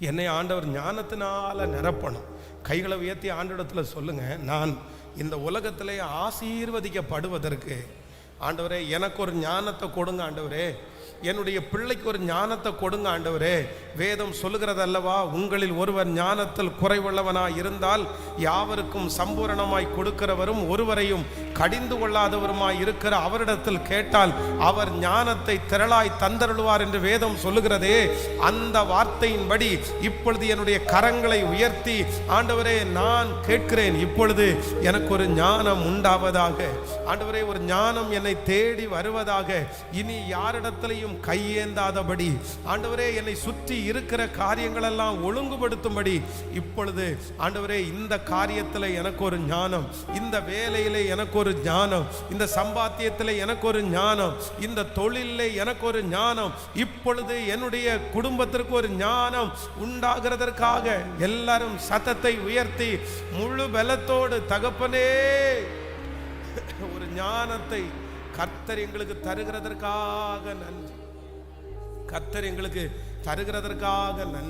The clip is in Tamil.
என்னை ஆண்டவர் ஞானத்தினால நிரப்பணும். கைகளை உயர்த்தி ஆண்டிடத்தில் சொல்லுங்கள் நான் இந்த உலகத்திலே ஆசீர்வதிக்கப்படுவதற்கு ஆண்டவரே எனக்கு ஒரு ஞானத்தை கொடுங்க ஆண்டவரே. என்னுடைய பிள்ளைக்கு ஒரு ஞானத்தை கொடுங்க ஆண்டவரே. வேதம் சொல்லுகிறது அல்லவா உங்களில் ஒருவர் ஞானத்தில் குறைவுள்ளவனாய் இருந்தால் யாவருக்கும் சம்பூரணமாய் கொடுக்கிறவரும் ஒருவரையும் கடிந்து கொள்ளாதவருமாய் இருக்கிற அவரிடத்தில் கேட்டால் அவர் ஞானத்தை திரளாய் தந்தருள்வார் என்று வேதம் சொல்லுகிறதே. அந்த வார்த்தையின்படி இப்பொழுது என்னுடைய கரங்களை உயர்த்தி ஆண்டவரே நான் கேட்கிறேன் இப்பொழுது எனக்கு ஒரு ஞானம் உண்டாவதாக. ஆண்டவரே ஒரு ஞானம் என்னை தேடி வருவதாக. இனி யாரிடத்திலையும் கையேந்தாதபடி ஆண்டவரே என்னை சுற்றி இருக்கிற காரியங்களெல்லாம் ஒழுங்குபடுத்தும்படி இப்பொழுது ஆண்டவரே இந்த காரியத்தில் எனக்கு ஒரு ஞானம் இந்த வேலையிலே எனக்கு ஒரு ஞானம் இந்த சம்பாத்தியத்தில் எனக்கு ஒரு ஞானம் இந்த தொழிலில் எனக்கு ஒரு ஞானம் இப்பொழுது என்னுடைய குடும்பத்திற்கு ஒரு ஞானம் உண்டாகிறதற்காக எல்லாரும் சத்தத்தை உயர்த்தி முழு பலத்தோடு தகப்பனே ஒரு ஞானத்தை கர்த்தர் எங்களுக்கு தருகிறதற்காக நன்றி. கர்த்தர் எங்களுக்கு தருகிறதற்காக நன்றி.